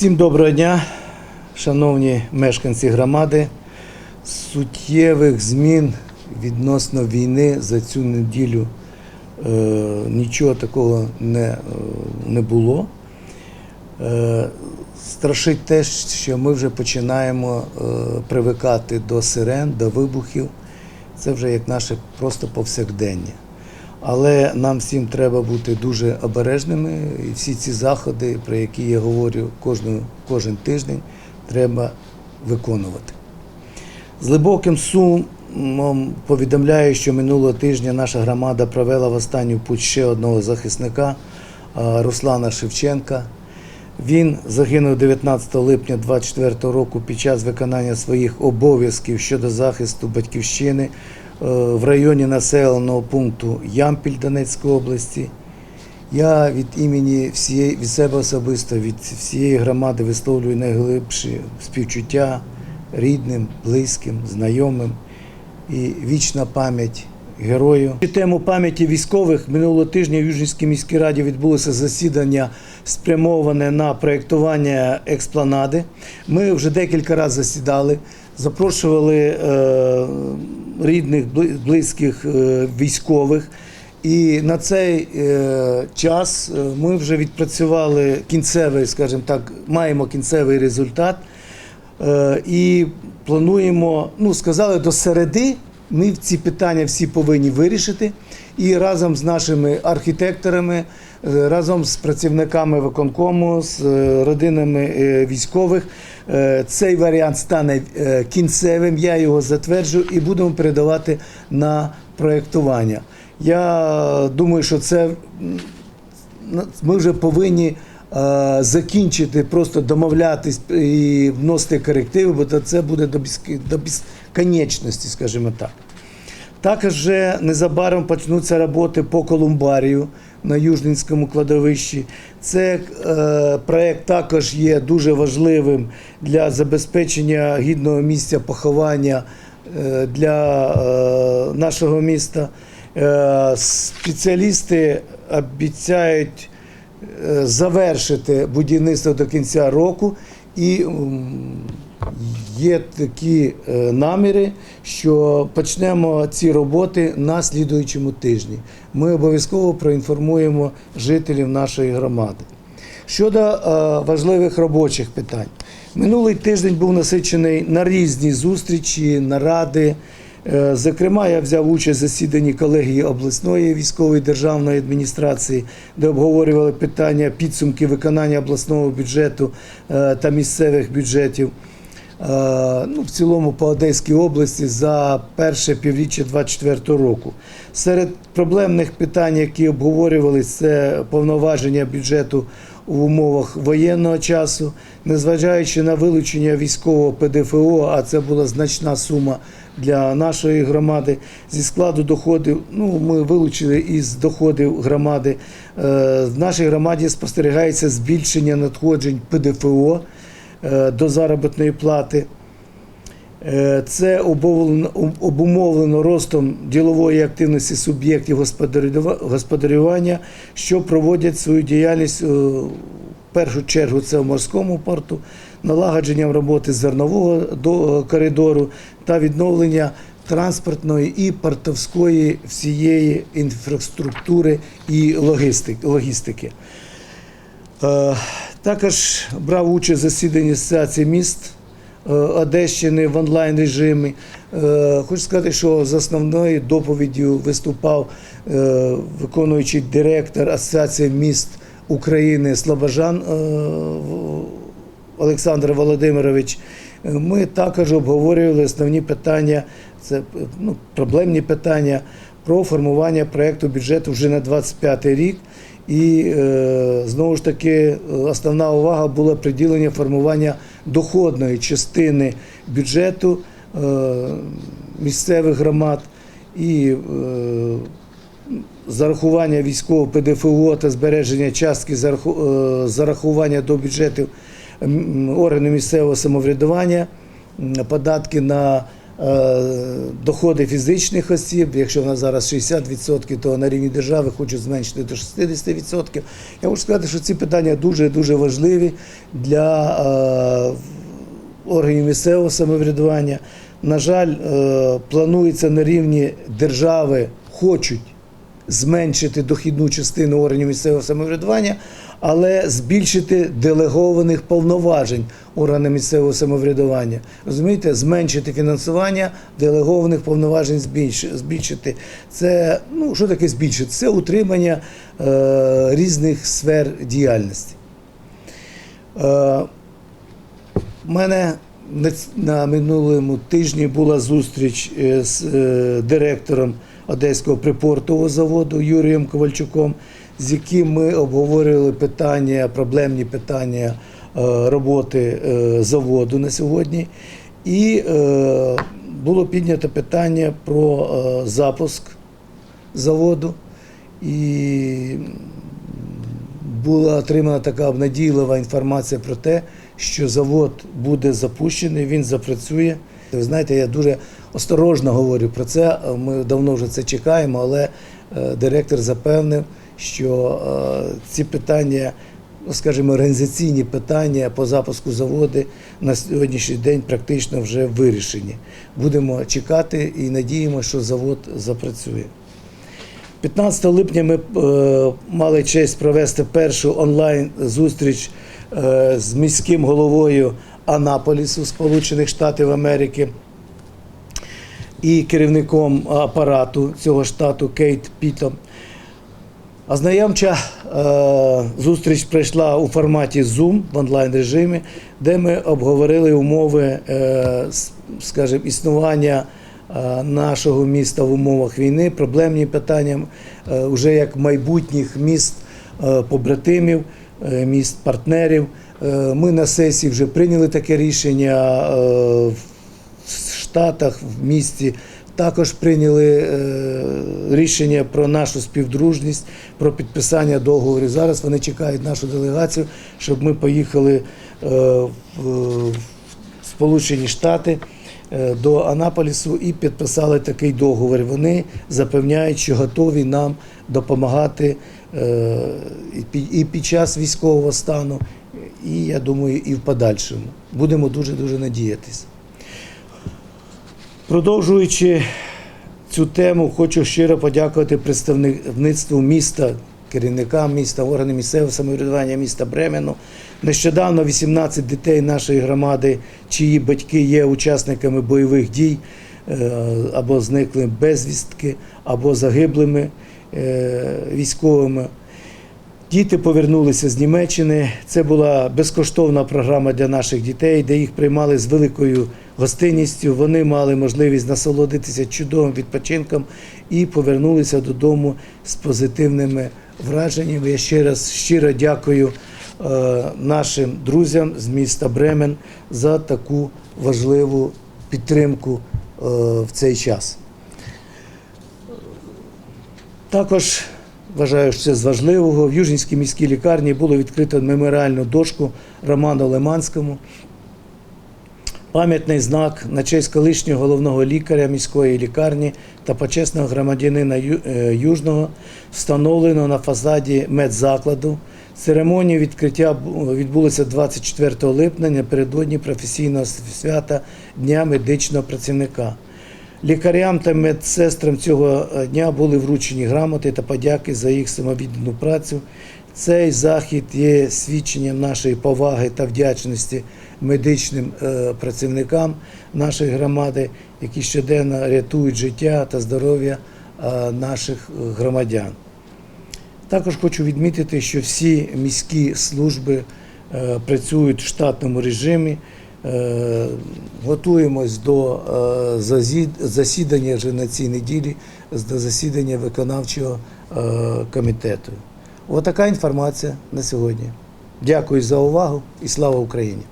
Всім доброго дня, шановні мешканці громади. Суттєвих змін відносно війни за цю неділю е, нічого такого не, е, не було. Е, страшить те, що ми вже починаємо е, привикати до сирен, до вибухів. Це вже як наше просто повсякдення. Але нам всім треба бути дуже обережними, і всі ці заходи, про які я говорю кожну, кожен тиждень, треба виконувати. З глибоким сумом повідомляю, що минулого тижня наша громада провела в останню путь ще одного захисника Руслана Шевченка. Він загинув 19 липня 2024 року під час виконання своїх обов'язків щодо захисту батьківщини в районі населеного пункту Ямпіль Донецької області. Я від імені всієї від себе особисто, від всієї громади висловлюю найглибші співчуття рідним, близьким, знайомим і вічна пам'ять герою. Тему пам'яті військових минулого тижня в Южнівській міській раді відбулося засідання, спрямоване на проєктування експланади. Ми вже декілька разів засідали, запрошували е, рідних, близьких е, військових. І на цей е, час е, ми вже відпрацювали кінцевий, скажімо так, маємо кінцевий результат. І плануємо, ну сказали, до середи ми ці питання всі повинні вирішити. І разом з нашими архітекторами, разом з працівниками виконкому, з е, родинами е, військових, е, цей варіант стане е, кінцевим. Я його затверджу і будемо передавати на проєктування. Я думаю, що це ми вже повинні е, закінчити, просто домовлятись і вносити корективи, бо це буде до, безконечності, скажімо так. Також незабаром почнуться роботи по колумбарію на Южненському кладовищі. Це е, проект також є дуже важливим для забезпечення гідного місця поховання е, для е, нашого міста. Е, спеціалісти обіцяють е, завершити будівництво до кінця року і є такі е, наміри, що почнемо ці роботи на слідуючому тижні. Ми обов'язково проінформуємо жителів нашої громади. Щодо е, важливих робочих питань, минулий тиждень був насичений на різні зустрічі, наради. Е, Зокрема, я взяв участь в засіданні колегії обласної військової державної адміністрації, де обговорювали питання підсумки виконання обласного бюджету та місцевих бюджетів. Е, Ну, в цілому по Одеській області за перше півріччя 2024 року. Серед проблемних питань, які обговорювали, це повноваження бюджету в умовах воєнного часу, незважаючи на вилучення військового ПДФО, а це була значна сума для нашої громади. Зі складу доходів, ну ми вилучили із доходів громади. Е, В нашій громаді спостерігається збільшення надходжень ПДФО до заробітної плати. Е, Це обумовлено, обумовлено ростом ділової активності суб'єктів господарювання, що проводять свою діяльність е, в першу чергу це в морському порту, налагодженням роботи зернового коридору та відновлення транспортної і портовської всієї інфраструктури і логістики. Також брав участь в засіданні Асоціації міст е, Одещини в онлайн режимі. Е, Хочу сказати, що з основною доповіддю виступав е, виконуючий директор Асоціації міст України Слобожан Олександр Володимирович. Ми також обговорювали основні питання, це ну, проблемні питання про формування проєкту бюджету вже на 25 рік. І е, знову ж таки основна увага була приділення формування доходної частини бюджету е, місцевих громад і е, зарахування військового ПДФО та збереження частки зарахування до бюджетів органів місцевого самоврядування, податки на доходи фізичних осіб. Якщо в нас зараз 60%, то на рівні держави хочуть зменшити до 60%. Я можу сказати, що ці питання дуже дуже важливі для е, органів місцевого самоврядування. На жаль, е, планується на рівні держави, хочуть зменшити дохідну частину органів місцевого самоврядування, але збільшити делегованих повноважень органів місцевого самоврядування. Розумієте, зменшити фінансування, делегованих повноважень збільш- збільшити. Це ну що таке збільшити? Це утримання е, різних сфер діяльності. Е, у мене на минулому тижні була зустріч е, з е, директором Одеського припортового заводу Юрієм Ковальчуком, з яким ми обговорювали питання, проблемні питання е, роботи е, заводу на сьогодні. І е, було піднято питання про запуск заводу. І була отримана така обнадійлива інформація про те, що завод буде запущений, він запрацює. Ви знаєте, я дуже осторожно говорю про це. Ми давно вже це чекаємо, але директор запевнив, що е, ці питання, ну, скажімо, організаційні питання по запуску заводу на сьогоднішній день практично вже вирішені. Будемо чекати і надіємося, що завод запрацює. 15 липня ми е, мали честь провести першу онлайн зустріч е, з міським головою Анаполісу Сполучених Штатів Америки і керівником апарату цього штату Кейт Пітом. Ознайомча е, зустріч пройшла у форматі Zoom в онлайн режимі, де ми обговорили умови, е, скажімо, існування е, нашого міста в умовах війни, проблемні питання е, вже як майбутніх міст побратимів, міст партнерів. Ми на сесії вже прийняли таке рішення в Штатах, в місті. Також прийняли е, рішення про нашу співдружність, про підписання договорів. Зараз вони чекають нашу делегацію, щоб ми поїхали е, в, Сполучені Штати е, до Анаполісу і підписали такий договір. Вони запевняють, що готові нам допомагати і під час військового стану, і я думаю, і в подальшому. Будемо дуже дуже надіятися. Продовжуючи цю тему, хочу щиро подякувати представництву міста, керівникам міста, органам місцевого самоврядування міста Бремену. Нещодавно 18 дітей нашої громади, чиї батьки є учасниками бойових дій е, або зникли безвістки, або загиблими е, військовими. Діти повернулися з Німеччини. Це була безкоштовна програма для наших дітей, де їх приймали з великою гостинністю. Вони мали можливість насолодитися чудовим відпочинком і повернулися додому з позитивними враженнями. Я ще раз щиро дякую е, нашим друзям з міста Бремен за таку важливу підтримку е, в цей час. Також вважаю, що це з важливого. В Южнівській міській лікарні було відкрито меморіальну дошку Роману Лиманському. Пам'ятний знак на честь колишнього головного лікаря міської лікарні та почесного громадянина е, Южного встановлено на фасаді медзакладу. Церемонія відкриття бу- відбулася 24 липня напередодні професійного свята Дня медичного працівника. Лікарям та медсестрам цього е, дня були вручені грамоти та подяки за їх самовіддану працю. Цей захід є свідченням нашої поваги та вдячності медичним е, працівникам нашої громади, які щоденно рятують життя та здоров'я е, наших громадян. Також хочу відмітити, що всі міські служби працюють в штатному режимі. Е, Готуємось до е, засідання вже на цій неділі, до засідання виконавчого е, комітету. Отака інформація на сьогодні. Дякую за увагу і слава Україні!